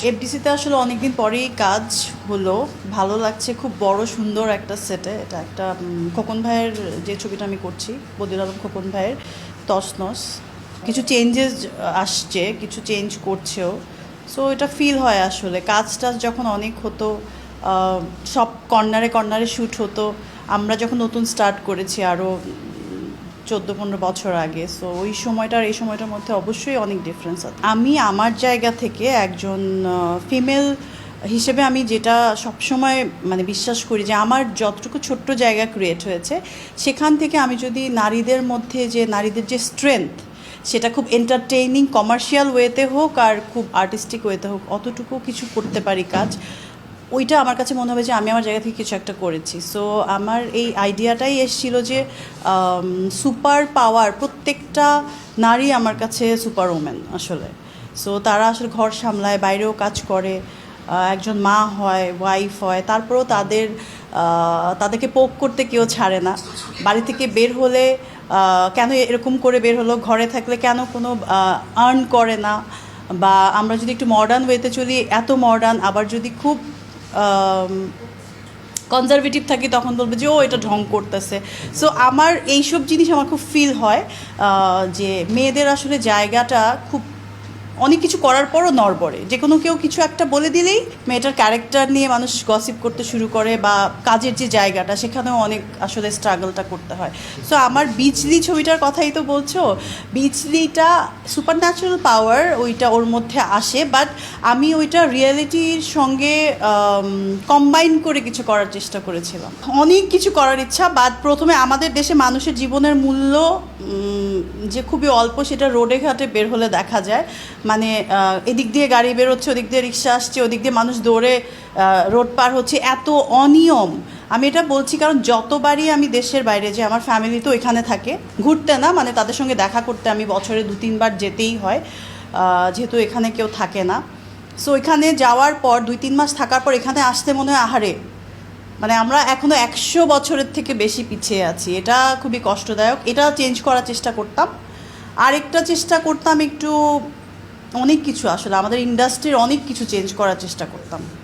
এফডিসিতে আসলে অনেকদিন পরেই কাজ হলো। ভালো লাগছে, খুব বড় সুন্দর একটা সেটে এটা একটা খোকন ভাইয়ের যে ছবিটা আমি করছি বদির আলম খোকন ভাইয়ের তসনস কিছু চেঞ্জেস আসছে, কিছু চেঞ্জ করছেও। সো এটা ফিল হয় আসলে। কাজ টাজ যখন অনেক হতো সব কর্নারে কর্নারে শ্যুট হতো, আমরা যখন নতুন স্টার্ট করেছি আরও চোদ্দ, পনেরো বছর আগে। সো ওই সময়টার, এই সময়টার মধ্যে অবশ্যই অনেক ডিফারেন্স আছে। আমি আমার জায়গা থেকে একজন ফিমেল হিসেবে আমি যেটা সবসময় মানে বিশ্বাস করি যে আমার যতটুকু ছোট্ট জায়গা ক্রিয়েট হয়েছে, সেখান থেকে আমি যদি নারীদের মধ্যে যে, নারীদের যে স্ট্রেংথ সেটা খুব এন্টারটেইনিং কমার্শিয়াল ওয়েতে হোক আর খুব আর্টিস্টিক ওয়েতে হোক, অতটুকু কিছু করতে পারি কাজ ওইটা আমার কাছে মনে হবে যে আমি আমার জায়গা থেকে কিছু একটা করেছি। সো আমার এই আইডিয়াটাই এসেছিল যে সুপার পাওয়ার প্রত্যেকটা নারী আমার কাছে সুপার ওমেন আসলে। সো তারা আসলে ঘর সামলায়, বাইরেও কাজ করে একজন মা হয় ওয়াইফ হয়, তারপরেও তাদের তাদেরকে পোক করতে কেউ ছাড়ে না। বাড়ি থেকে বের হলে কেন এরকম করে বের হলো? ঘরে থাকলে কেন কোনো আর্ন করে না? বা আমরা যদি একটু মডার্ন ওয়েতে চলি, এত মডার্ন আবার যদি খুব কনজারভেটিভ থাকি তখন বলবে যে, ও, এটা ঢং করতেছে। সো আমার এইসব জিনিস আমার খুব ফিল হয় যে মেয়েদের আসলে জায়গাটা খুব অনেক কিছু করার পরও নড়বড়ে। যে কোনো কেউ কিছু একটা বলে দিলেই মেয়েটার ক্যারেক্টার নিয়ে মানুষ গসিপ করতে শুরু করে বা কাজের যে জায়গাটা, সেখানেও অনেক আসলে স্ট্রাগলটা করতে হয়। সো আমার বিজলি ছবিটার কথাই তো বলছো বিজলিটা সুপার ন্যাচারাল পাওয়ার ওইটা ওর মধ্যে আসে বাট আমি ওইটা রিয়েলিটির সঙ্গে কম্বাইন করে কিছু করার চেষ্টা করেছিলাম। অনেক কিছু করার ইচ্ছা বাট প্রথমে আমাদের দেশে মানুষের জীবনের মূল্য যে খুবই অল্প সেটা রোডে ঘাটে বের হলে দেখা যায়। মানে এদিক দিয়ে গাড়ি বেরোচ্ছে, ওদিক দিয়ে রিক্সা আসছে, ওদিক দিয়ে মানুষ দৌড়ে রোড পার হচ্ছে। এত অনিয়ম। আমি এটা বলছি কারণ যতবারই আমি দেশের বাইরে যে আমার ফ্যামিলি তো এখানে থাকে। ঘুরতে না মানে তাদের সঙ্গে দেখা করতে আমি বছরে দু, তিনবার যেতেই হয়। যেহেতু এখানে কেউ থাকে না। সো এখানে যাওয়ার পর দুই, তিন মাস থাকার পর এখানে আসতে মনে হয়, আহারে! মানে আমরা এখনও একশো বছরের থেকে বেশি পিছিয়ে আছি। এটা খুবই কষ্টদায়ক। এটা চেঞ্জ করার চেষ্টা করতাম। আরেকটা চেষ্টা করতাম একটু অনেক কিছু আসলে আমাদের ইন্ডাস্ট্রির অনেক কিছু চেঞ্জ করার চেষ্টা করতাম।